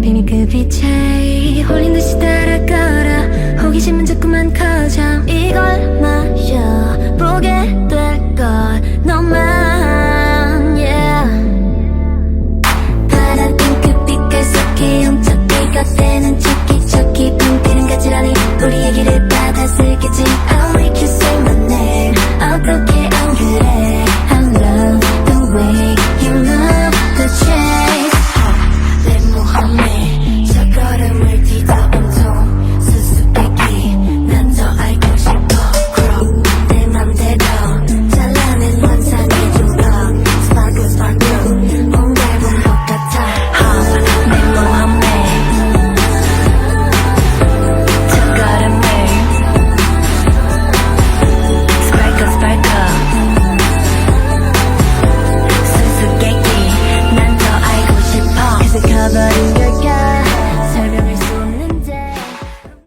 비밀 그 빛에 홀린 듯이 따라가라. 호기심은 자꾸만 커져. 이걸 마셔. 보게 될 것 너만 yeah. 파란 핑크 빛깔 그 속에 훔쳐 이것 때는 척기 척기 핑크는 가지라니 우리 얘기를 받아 슬기지.